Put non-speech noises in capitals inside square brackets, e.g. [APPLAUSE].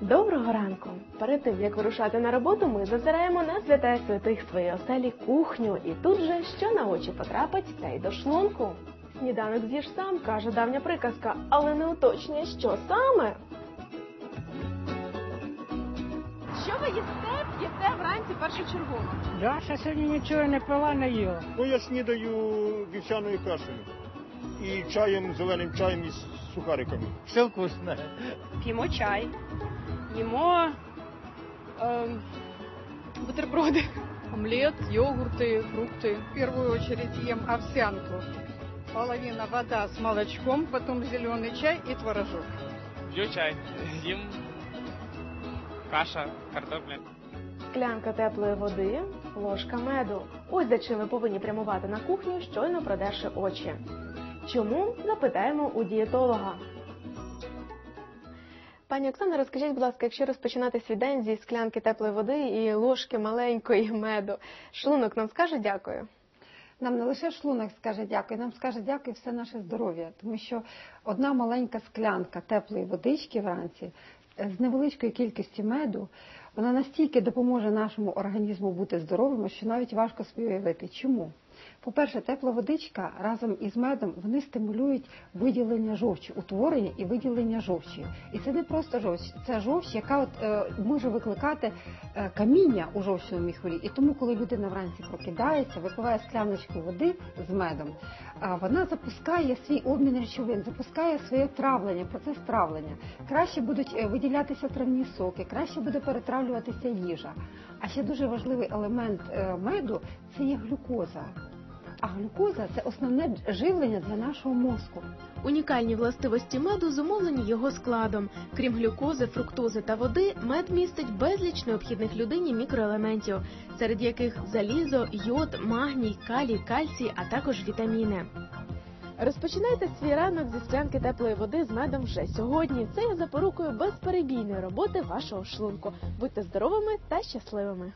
Доброго ранку! Перед тим як вирушати на роботу, ми зазираємо на свята святих своєї оселі кухню, і тут же що на очі потрапить, та й до шлунку. Сніданок з'їж сам, каже давня приказка, але не уточнює, що саме. Що ви їсте, п'єте вранці першочергово? Даша сьогодні нічого не пила, не їла. Ну, я снідаю вівсяною кашею і чаєм, зеленим чаєм із сухариками. Все вкусне. П'ємо чай, їмо ем, бутерброди. Омлет, йогурты, фрукты. В первую очередь ем овсянку. Половина вода с молочком, потом зеленый чай и творожок. П'ю чай, їм каша, картопля. Склянка теплої води, ложка меду. Ось за чим ви повинні прямувати на кухню, щойно продерши очі. Чому? Запитаємо у дієтолога. Пані Оксана, розкажіть, будь ласка, якщо розпочинати свій день зі склянки теплої води і ложки маленької [LAUGHS] меду, шлунок нам скаже дякую. Нам не лише шлунок скаже дякую, нам скаже дякую все наше здоров'я, тому що одна маленька склянка теплої водички вранці з невеличкою кількістю меду, вона настільки допоможе нашому організму бути здоровим, що навіть важко собі. Чому? По-перше, тепла водичка разом із медом вони стимулюють виділення жовчі, утворення і виділення жовчі. І це не просто жовч, це жовч, яка от, е, може викликати е, каміння у жовчному міхурі. І тому, коли людина вранці прокидається, випиває скляночку води з медом, вона запускає свій обмін речовин, запускає своє травлення, процес травлення. Краще будуть е, виділятися травні соки, краще буде перетравлюватися їжа. А ще дуже важливий елемент е, меду це є глюкоза. А глюкоза це основне живлення для нашого мозку. Унікальні властивості меду зумовлені його складом. Крім глюкози, фруктози та води, мед містить безліч необхідних людині мікроелементів, серед яких залізо, йод, магній, калій, кальцій, а також вітаміни. Розпочинайте свій ранок зі склянки теплої води з медом вже сьогодні. Це є запорукою безперебійної роботи вашого шлунку. Будьте здоровими та щасливими.